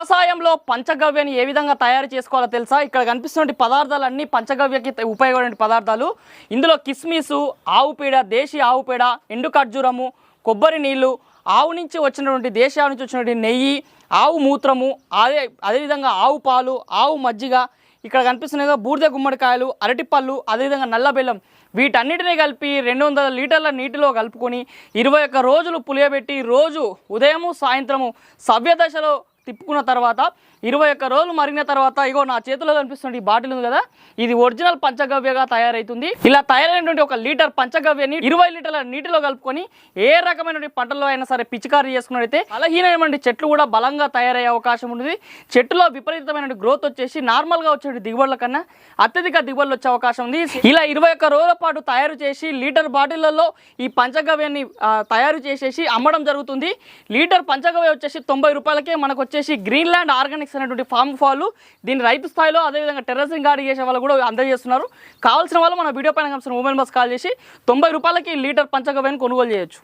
వ్యవసాయంలో పంచగవ్యని ఏ విధంగా తయారు చేసుకోవాలో తెలుసా? ఇక్కడ కనిపిస్తున్న పదార్థాలు అన్ని పంచగవ్యకి ఉపయోగపడే పదార్థాలు. ఇందులో కిస్మిసు ఆవు పేడ దేశీ ఆవు పేడ ఎండు ఖర్జూరము కొబ్బరి నీళ్ళు ఆవు నుంచి వచ్చినటువంటి దేశీ ఆవు నుంచి వచ్చినటువంటి నెయ్యి ఆవు మూత్రము అదే అదేవిధంగా ఆవు పాలు ఆవు మజ్జిగ ఇక్కడ కనిపిస్తున్నాయి కదా బూడిద గుమ్మడికాయలు అరటిపళ్ళు అదేవిధంగా నల్ల బెల్లం. వీటన్నిటిని కలిపి రెండు వందల లీటర్ల నీటిలో కలుపుకొని ఇరవై ఒక్క రోజులు పులియబెట్టి రోజు ఉదయము సాయంత్రము సవ్య దశలో తిప్పుకున్న తర్వాత ఇరవై ఒక్క రోజులు మరిగిన తర్వాత ఇగో నా చేతిలో కనిపిస్తున్న ఈ బాటిల్ ఉంది కదా ఇది ఒరిజినల్ పంచగవ్యగా తయారైతుంది. ఇలా తయారైనటువంటి ఒక లీటర్ పంచగవ్యని ఇరవై లీటర్ల నీటిలో కలుపుకొని ఏ రకమైన పంటల్లో అయినా సరే పిచికారీ చేసుకున్నట్టయితే బలహీనమైన చెట్లు కూడా బలంగా తయారయ్యే అవకాశం ఉంటుంది చెట్టులో విపరీతమైన గ్రోత్ వచ్చేసి నార్మల్గా వచ్చే దిగుబడుల కన్నా అత్యధిక దిగుబడులు వచ్చే అవకాశం ఉంది. ఇలా ఇరవై ఒక్క రోజుల పాటు తయారు చేసి లీటర్ బాటిళ్ళలో ఈ పంచగవ్యాన్ని తయారు చేసేసి అమ్మడం జరుగుతుంది. లీటర్ పంచగవ్య వచ్చేసి తొంభై రూపాయలకే మనకు వచ్చేసి గ్రీన్ ల్యాండ్ ఆర్గానిక్స్ అనేటువంటి ఫామ్ ఫాలు దీన్ని రైతు స్థాయిలో అదేవిధంగా టెర్రసింగ్ గార్డ్ చేసే వాళ్ళు కూడా అందజేస్తున్నారు. కావాల్సిన వాళ్ళు మన వీడియో పైన కనిపిస్తున్న ఉమెన్ బస్ కాల్ చేసి తొంభై రూపాయలకి లీటర్ పంచగవ్యని కొనుగోలు చేయొచ్చు.